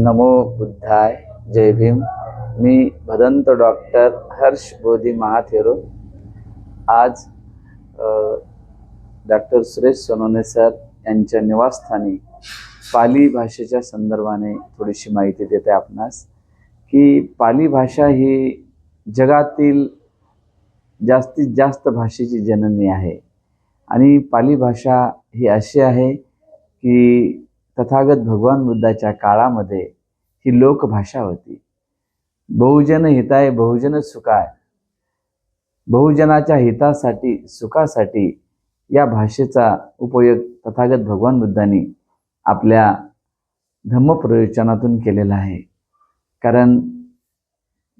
नमो बुद्धाय जय भीम. मी भदंत डॉक्टर हर्ष बोधी महाथेरो. आज डॉक्टर सुरेश सोनोने सर यांच्या निवासस्थानी पाली भाषेच्या संदर्भाने थोडीशी माहिती देते आपणास की पाली भाषा ही जगातील जास्तीत जास्त भाषेची जननी आहे. आणि पाली भाषा ही अशी आहे की तथागत भगवान बुद्धाच्या काळामध्ये ही लोकभाषा होती. बहुजन हिताय बहुजन सुखाय. बहुजनाच्या हितासाठी सुखासाठी या भाषेचा उपयोग तथागत भगवान बुद्धांनी आपल्या धम्मप्रयोजनातून केलेला आहे. कारण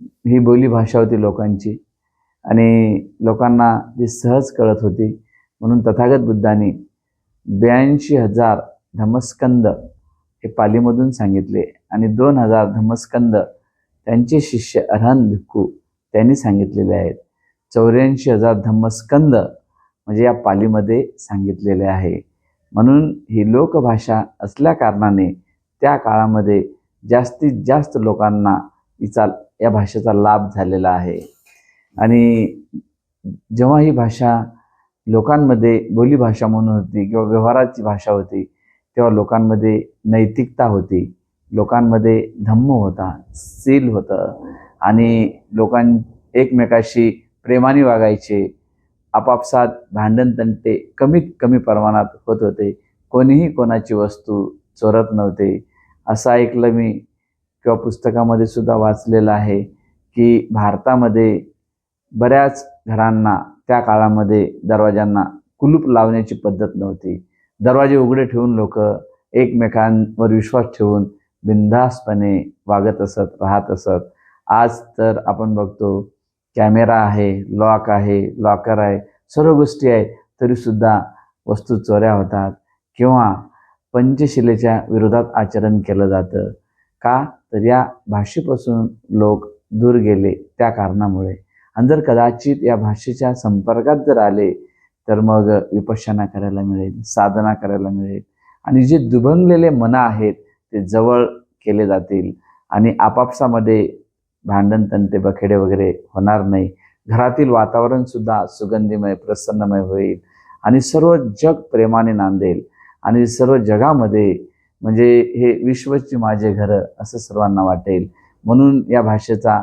ही बोली भाषा होती लोकांची आणि लोकांना ती सहज कळत होती. म्हणून तथागत बुद्धांनी ब्याऐंशी हजार धम्मस्कंद हे पालीमधून सांगितले आणि दोन हजार धम्मस्कंद त्यांचे शिष्य अरहन भिक्खू त्यांनी सांगितलेले आहेत. चौऱ्याऐंशी हजार धम्मस्कंद म्हणजे या पालीमध्ये सांगितलेले आहे. म्हणून ही लोकभाषा असल्या कारणाने त्या काळामध्ये जास्तीत जास्त लोकांना हिचा या भाषेचा लाभ झालेला आहे. आणि जेव्हा ही भाषा लोकांमध्ये बोलीभाषा म्हणून होती किंवा व्यवहाराची भाषा होती तेव्हा लोकांमध्ये नैतिकता होती लोकांमध्ये धम्म होता सील होतं आणि लोकां एकमेकाशी प्रेमाने वागायचे आपापसात भांडणतंटे कमीत कमी प्रमाणात होत होते कोणीही कोणाची वस्तू चोरत नव्हते. असं ऐकलं मी किंवा पुस्तकामध्ये सुद्धा वाचलेलं आहे की भारतामध्ये बऱ्याच घरांना त्या काळामध्ये दरवाजांना कुलूप लावण्याची पद्धत नव्हती. दरवाजे उघडे ठेवून लोक एकमेकांवर विश्वास ठेवून बिनधास्तपणे वागत असत राहत असत. आज तर आपण बघतो कॅमेरा आहे लॉक आहे लॉकर आहे सर्व गोष्टी आहे तरीसुद्धा वस्तू चोऱ्या होतात किंवा पंचशिलेच्या विरोधात आचरण केलं जातं. का? तर या भाषेपासून लोक दूर गेले त्या कारणामुळे. आणि जर कदाचित या भाषेच्या संपर्कात जर आले तर मग विपश्यना करायला मिळेल साधना करायला मिळेल. आणि जे दुभंगलेले मन आहेत ते जवळ केले जातील. आणि आपापसामध्ये भांडण तंटे बखेडे वगैरे होणार नाही. घरातील वातावरणसुद्धा सुगंधीमय प्रसन्नमय होईल. आणि सर्व जग प्रेमाने नांदेल. आणि सर्व जगामध्ये म्हणजे हे विश्वची माझे घरं असं सर्वांना वाटेल. म्हणून या भाषेचा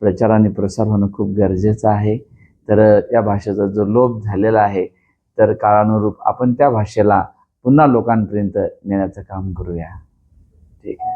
प्रचार आणि प्रसार होणं खूप गरजेचं आहे. तर या भाषेचा जो लोप झालेला आहे तर काळानुरूप आपण त्या भाषेला पुन्हा लोकांपर्यंत नेण्याचं काम करूया. ठीक आहे.